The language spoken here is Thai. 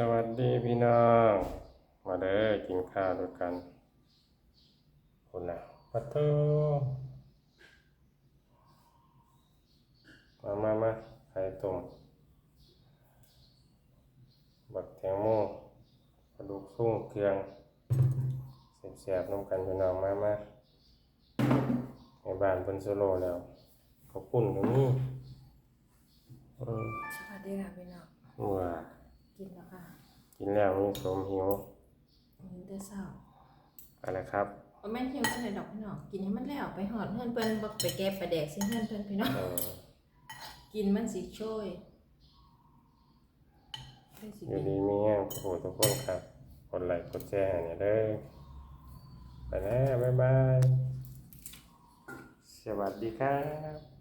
สวัสดีพี่น้อง มาเด้อกินข้าวด้วยกันคุณนะปัตโตมามามาไข่ต้มบักแตงโมกระดูกสุ่งเครื่องเสียบๆน้ำกันพี่น้องมามาในบ้านเพิ่นโซโล่แล้วเขาวปุ่นตรงนี้เออสวัสดีค่ะพี่น้องว่ากินแล้วค่ะ กินแล้วมีสมหิวกินแต่เช้าอะไรครับเอาแม่นหิวจังไดดอกพี่น้องกินให้มันแล้วไปหอดเพื่อนเพิ่นบ่ไปแก็บไปแดกสิเพื่อนเพิ่นพี่น้องเออกินมันสิช่วยได้สิอยู่กินดีมีแห้งโอ้ทุกคนครับกดไลค์กดแชร์ให้เนี่ยเด้อไปแล้วบ๊ายบาย สวัสดีครับ